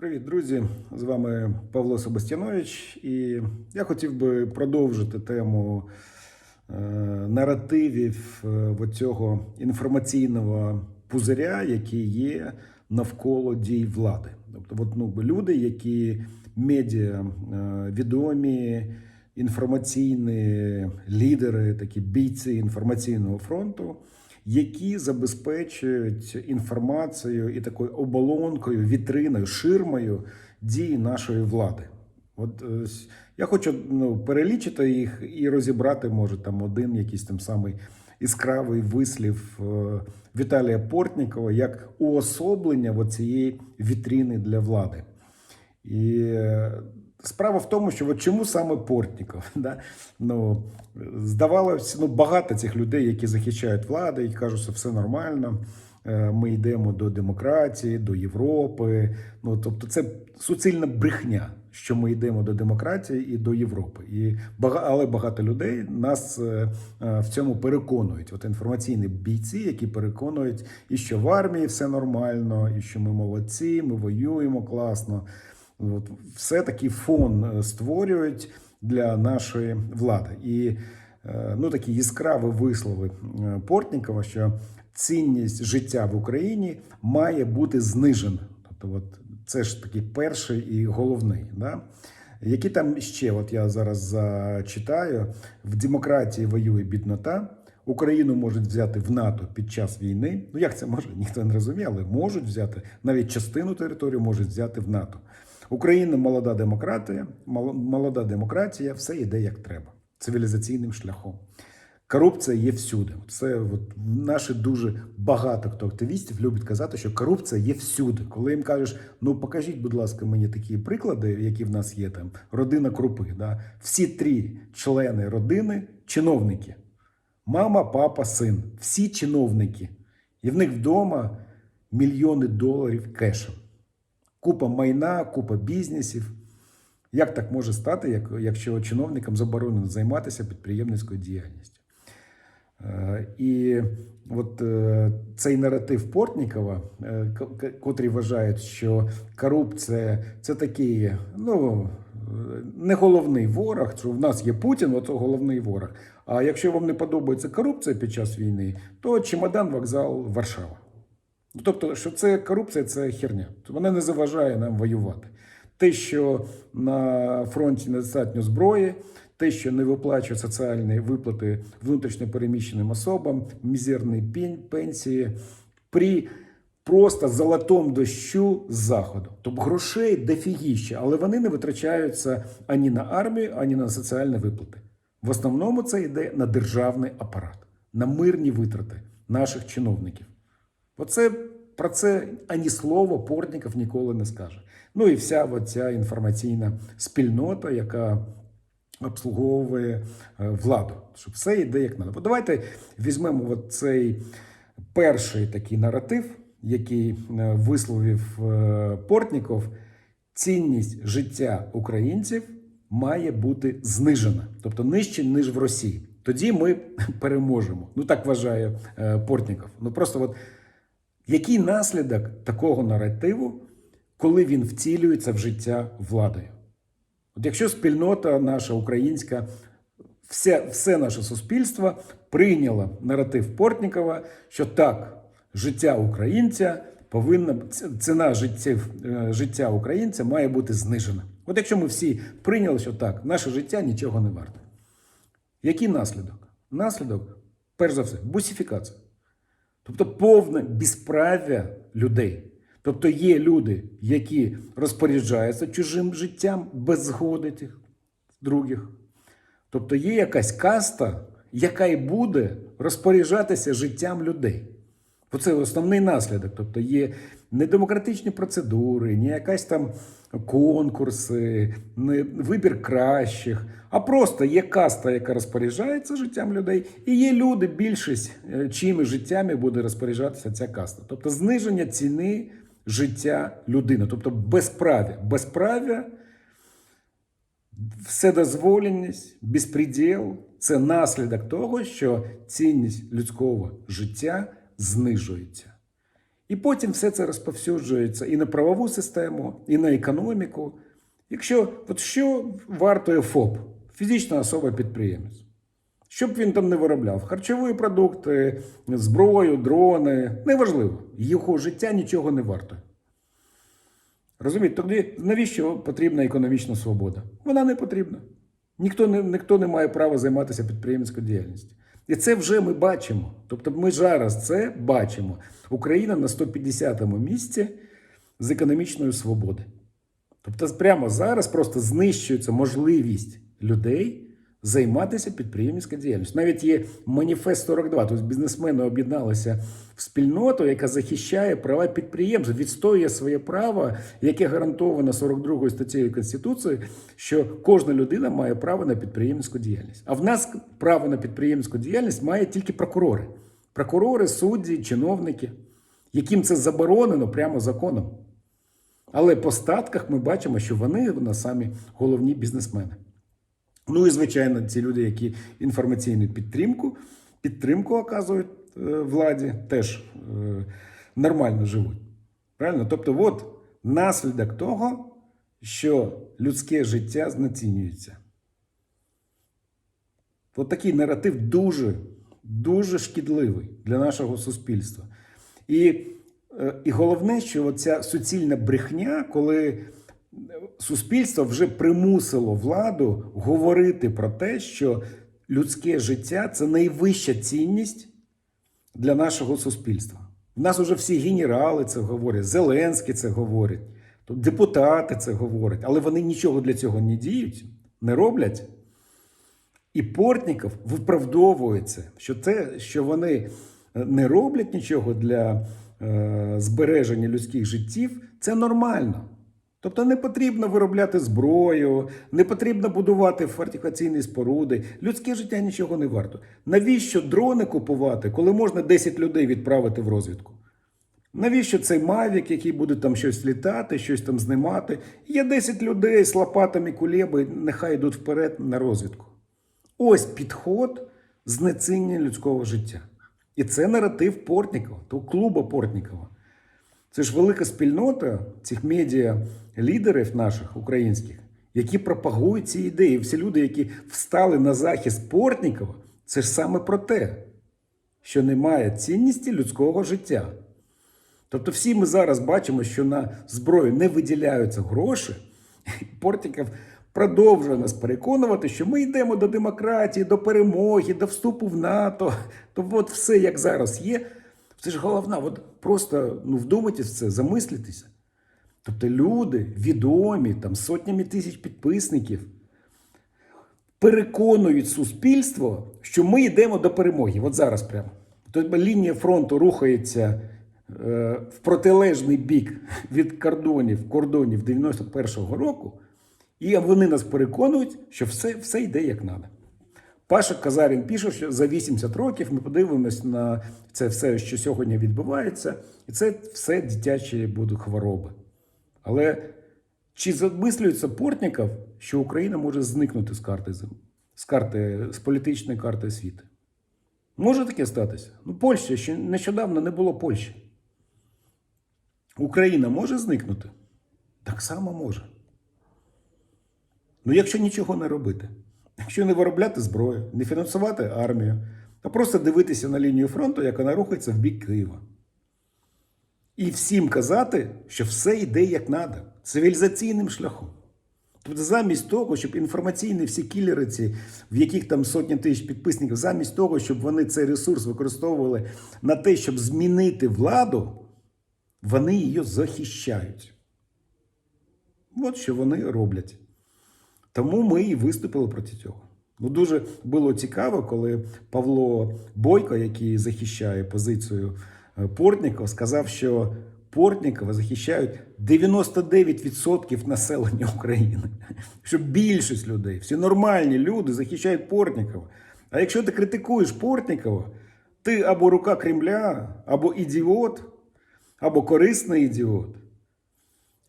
Привіт, друзі! З вами Павло Себастьянович, і я хотів би продовжити тему е, наративів е, цього інформаційного пузиря, який є навколо дій влади. Тобто, от, ну, люди, які медіа е, відомі, інформаційні лідери, такі бійці інформаційного фронту, які забезпечують інформацією і такою оболонкою, вітриною, ширмою дії нашої влади. От е, я хочу ну, перелічити їх і розібрати, може, там один якийсь там самий іскравий вислів е, Віталія Портнікова як уособлення цієї вітрини для влади. І е, справа в тому, що от чому саме Портніков? Да? Ну, здавалося, ну, багато цих людей, які захищають владу і кажуть, що все нормально. е, Ми йдемо до демократії, до Європи. Ну тобто, це суцільна брехня, що ми йдемо до демократії і до Європи. І але багато людей нас е, е, в цьому переконують. От інформаційні бійці, які переконують, і що в армії все нормально, і що ми молодці, ми воюємо класно. От, все такий фон е, створюють для нашої влади. І е, ну, такі яскраві вислови е, Портнікова, що цінність життя в Україні має бути знижена. Тобто, от, це ж такий перший і головний. Да? Які там ще, от я зараз зачитаю, в демократії воює біднота. Україну можуть взяти в НАТО під час війни. Ну як це може? Ніхто не розуміє, але можуть взяти навіть частину території можуть взяти в НАТО. Україна молода демократія, молода демократія, все йде як треба, цивілізаційним шляхом. Корупція є всюди. Це от наші дуже багато хто активістів любить казати, що корупція є всюди. Коли їм кажеш, ну покажіть, будь ласка, мені такі приклади, які в нас є там, родина крупи. Да? Всі три члени родини чиновники. Мама, папа, син. Всі чиновники. І в них вдома мільйони доларів кешем. Купа майна, купа бізнесів. Як так може стати, якщо чиновникам заборонено займатися підприємницькою діяльністю? Е, І от е, цей наратив Портнікова, е, котрі вважають, що корупція це такий, ну не головний ворог, що в нас є Путін, от головний ворог. А якщо вам не подобається корупція під час війни, то чемодан, вокзал, Варшава. Тобто, що це корупція, це херня. Вона не заважає нам воювати. Те, що на фронті недостатньо зброї, те, що не виплачують соціальні виплати внутрішньо переміщеним особам, мізерні пенсії при просто золотому дощу з заходу. Тобто грошей дофігіще, але вони не витрачаються ані на армію, ані на соціальні виплати. В основному це йде на державний апарат, на мирні витрати наших чиновників. Оце про це ані слова Портніков ніколи не скаже. Ну і вся ця інформаційна спільнота, яка обслуговує е, владу, що все йде як надо. Бо давайте візьмемо цей перший такий наратив, який е, висловив е, Портніков. Цінність життя українців має бути знижена, тобто нижче, ніж в Росії. Тоді ми переможемо. Ну так вважає Портніков. Ну просто от який наслідок такого наративу, коли він втілюється в життя владою? От якщо спільнота наша українська, все, все наше суспільство прийняло наратив Портнікова, що так, життя українця повинна ціна життя, е, життя українця має бути знижена. От якщо ми всі прийняли, що так, наше життя нічого не варте. Який наслідок? Наслідок, перш за все, бусифікація. Тобто повне безправ'я людей. Тобто є люди, які розпоряджаються чужим життям без згоди тих других. Тобто є якась каста, яка і буде розпоряджатися життям людей. Оце основний наслідок. Тобто є не демократичні процедури, не якась там конкурси, не вибір кращих, а просто є каста, яка розпоряджається життям людей, і є люди, більшість, е, чиїми життями буде розпоряджатися ця каста. Тобто зниження ціни життя людини, тобто безправ'я. Безправ'я вседозволеність, безпреділ – це наслідок того, що цінність людського життя знижується. І потім все це розповсюджується і на правову систему, і на економіку. Якщо от що вартує ФОП, фізична особа підприємець, що б він там не виробляв, харчові продукти, зброю, дрони, неважливо, його життя нічого не вартує. Розумієте, тоді навіщо потрібна економічна свобода? Вона не потрібна. Ніхто не, ніхто не має права займатися підприємницькою діяльністю. І це вже ми бачимо. Тобто ми зараз це бачимо. Україна на 150-му місці з економічної свободи. Тобто, прямо зараз просто знищується можливість людей займатися підприємницькою діяльністю. Навіть є маніфест 42, тобто бізнесмени об'єдналися в спільноту, яка захищає права підприємців, відстоює своє право, яке гарантовано 42 статтею Конституції, що кожна людина має право на підприємницьку діяльність. А в нас право на підприємницьку діяльність має тільки прокурори. Прокурори, судді, чиновники, яким це заборонено прямо законом. Але по статках ми бачимо, що вони у самі головні бізнесмени. Ну і звичайно, ці люди, які інформаційну підтримку, підтримку оказують е, владі, теж е, нормально живуть. Правильно? Тобто, от наслідок того, що людське життя знецінюється. От такий наратив дуже, дуже шкідливий для нашого суспільства. І, е, і головне, що ця суцільна брехня, коли суспільство вже примусило владу говорити про те, що людське життя це найвища цінність для нашого суспільства. У нас вже всі генерали це говорять, Зеленський це говорить, депутати це говорять, але вони нічого для цього не діють, не роблять. І Портніков виправдовується, що те, що вони не роблять нічого для е, збереження людських життів, це нормально. Тобто не потрібно виробляти зброю, не потрібно будувати фортифікаційні споруди. Людське життя нічого не варто. Навіщо дрони купувати, коли можна 10 людей відправити в розвідку? Навіщо цей Мавік, який буде там щось літати, щось там знімати? Є 10 людей з лопатами кулеби, нехай йдуть вперед на розвідку. Ось підход знецінення людського життя. І це наратив Портнікова, того клуба Портнікова. Це ж велика спільнота цих медіа лідерів наших українських, які пропагують ці ідеї. Всі люди, які встали на захист Портнікова, це ж саме про те, що немає цінності людського життя. Тобто, всі ми зараз бачимо, що на зброю не виділяються гроші. Портніков продовжує нас переконувати, що ми йдемо до демократії, до перемоги, до вступу в НАТО. То от все як зараз є. Це ж головна, от просто ну, вдумайтесь в це, замислитися. Тобто люди відомі, там сотнями тисяч підписників, переконують суспільство, що ми йдемо до перемоги. От зараз прямо. Тобто лінія фронту рухається е, в протилежний бік від кордонів кордонів 91-го року, і вони нас переконують, що все, все йде як треба. Паша Казарін пише, що за 80 років ми подивимось на це все, що сьогодні відбувається, і це все дитячі будуть хвороби. Але чи замислюється Портніков, що Україна може зникнути з карти з карти, з політичної карти світу? Може таке статися? Ну, Польща ще нещодавно не було Польщі. Україна може зникнути? Так само може. Ну, якщо нічого не робити. Якщо не виробляти зброю, не фінансувати армію, а просто дивитися на лінію фронту, як вона рухається в бік Києва. І всім казати, що все йде як треба, цивілізаційним шляхом. Тобто, замість того, щоб інформаційні всі кілери, ці, в яких там сотні тисяч підписників, замість того, щоб вони цей ресурс використовували на те, щоб змінити владу, вони її захищають. От що вони роблять. Тому ми і виступили проти цього. Ну, дуже було цікаво, коли Павло Бойко, який захищає позицію е, Портнікова, сказав, що Портнікова захищають 99% населення України. Що більшість людей, всі нормальні люди захищають Портнікова. А якщо ти критикуєш Портнікова, ти або рука Кремля, або ідіот, або корисний ідіот,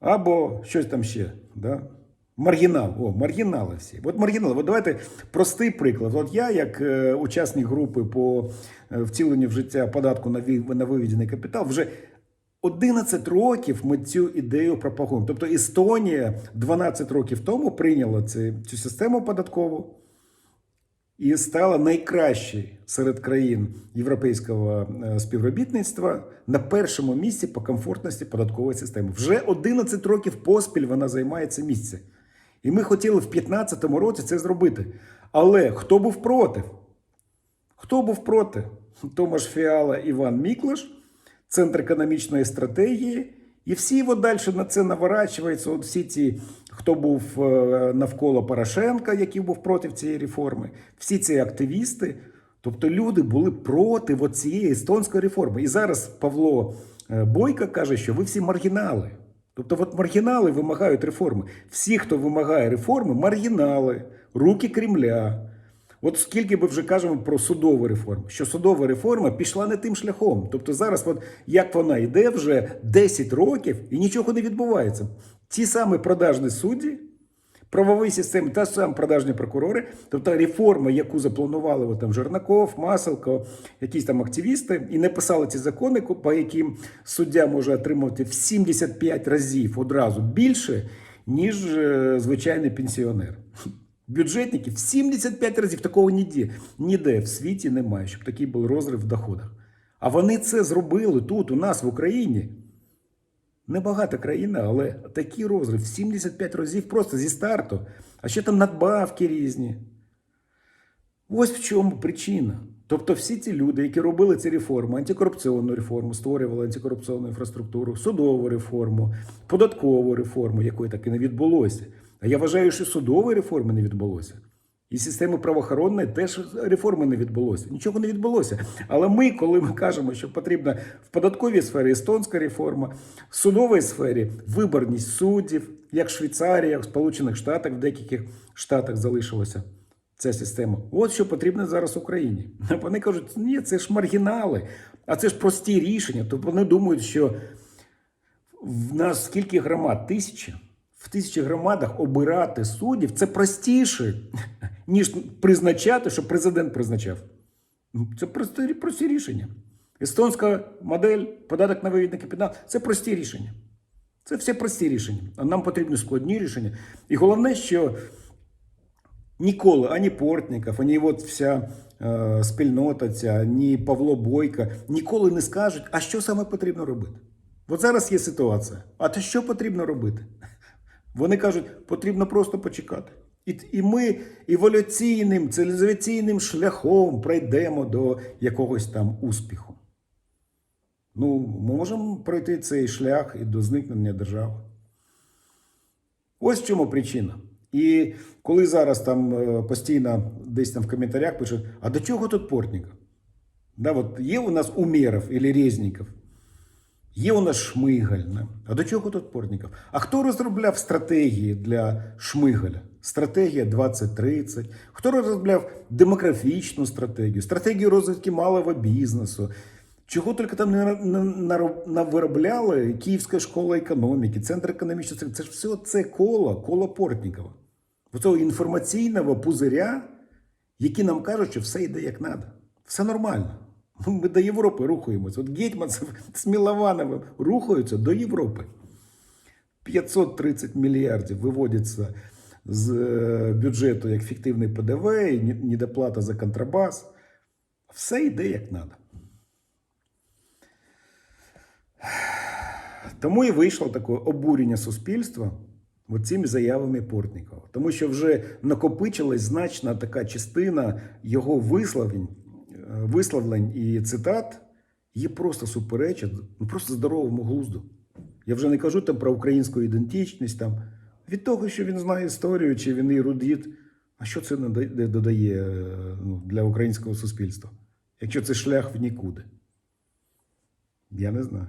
або щось там ще. Да? Маргінал, о, маргінали всі. От маргінали. От давайте простий приклад. От я, як е, учасник групи по е, втіленню в життя податку на, ві- на виведений капітал, вже 11 років ми цю ідею пропагуємо. Тобто Естонія 12 років тому прийняла цю, цю систему податкову і стала найкращою серед країн європейського е, співробітництва на першому місці по комфортності податкової системи. Вже 11 років поспіль вона займає це місце. І ми хотіли в 2015 році це зробити. Але хто був проти? Хто був проти? Томаш Фіала, Іван Міклаш, Центр економічної стратегії. І всі от далі на це наворачуються. От всі ці, хто був е, навколо Порошенка, який був проти цієї реформи, всі ці активісти. Тобто люди були проти цієї естонської реформи. І зараз Павло е, Бойко каже, що ви всі маргінали. Тобто, от маргінали вимагають реформи. Всі, хто вимагає реформи, маргінали, руки Кремля. От скільки ми вже кажемо про судову реформу, що судова реформа пішла не тим шляхом. Тобто зараз, от як вона йде вже 10 років і нічого не відбувається. Ті самі продажні судді, правові системи, та ж саме продажні прокурори, тобто реформа, яку запланували от, там Жернаков, Маселко, якісь там активісти, і не писали ці закони, по яким суддя може отримувати в 75 разів одразу більше, ніж е, звичайний пенсіонер. Бюджетників в 75 разів такого ніде, ніде в світі немає, щоб такий був розрив в доходах. А вони це зробили тут, у нас в Україні. Небагата країна, але такий розрив 75 разів просто зі старту. А ще там надбавки різні. Ось в чому причина. Тобто, всі ці люди, які робили ці реформи, антикорупційну реформу, створювали антикорупційну інфраструктуру, судову реформу, податкову реформу, якої так і не відбулося. А я вважаю, що судової реформи не відбулося. І системи правоохоронної теж реформи не відбулося. Нічого не відбулося. Але ми, коли ми кажемо, що потрібна в податковій сфері естонська реформа, в судовій сфері виборність суддів, як Швейцарія, в Сполучених Штатах, в деяких штатах залишилося ця система. От що потрібно зараз Україні. Вони кажуть, ні, це ж маргінали, а це ж прості рішення. Тобто вони думають, що в нас скільки громад? Тисяча. В тисячі громадах обирати суддів це простіше, ніж призначати, що президент призначав. Ну, Це прості, прості рішення. Естонська модель, податок на вивідний капітал це прості рішення. Це все прості рішення. А нам потрібні складні рішення. І головне, що ніколи ані Портніков, ані от вся е, спільнота, ця, ні Павло Бойко ніколи не скажуть, а що саме потрібно робити. От зараз є ситуація. А то що потрібно робити? Вони кажуть, потрібно просто почекати. І, і ми еволюційним, цивілізаційним шляхом пройдемо до якогось там успіху. Ну, можемо пройти цей шлях і до зникнення держави. Ось в чому причина. І коли зараз там е, постійно десь там в коментарях пишуть, а до чого тут Портніков? Да, от є у нас Умєров або Резніков, є у нас Шмигальне. А до чого тут Портніков? А хто розробляв стратегії для Шмигаля? Стратегія 2030. Хто розробляв демографічну стратегію, стратегію розвитку малого бізнесу? Чого тільки там не, виробляли Київська школа економіки, Центр економічної це ж все це коло, коло Портнікова. Оцього інформаційного пузиря, які нам кажуть, що все йде як треба. Все нормально. Ми до Європи рухаємося. От Гетьманцев з Міловановим рухаються до Європи. 530 мільярдів виводиться з е, бюджету як фіктивний ПДВ, і недоплата за контрабас. Все йде як треба. Тому і вийшло таке обурення суспільства цими заявами Портнікова. Тому що вже накопичилась значна така частина його висловлень, е, висловлень і цитат, є просто суперечать, ну просто здоровому глузду. Я вже не кажу там про українську ідентичність, там, від того, що він знає історію, чи він ерудит. А що це додає е, ну, для українського суспільства? Якщо це шлях в нікуди? Я не знаю.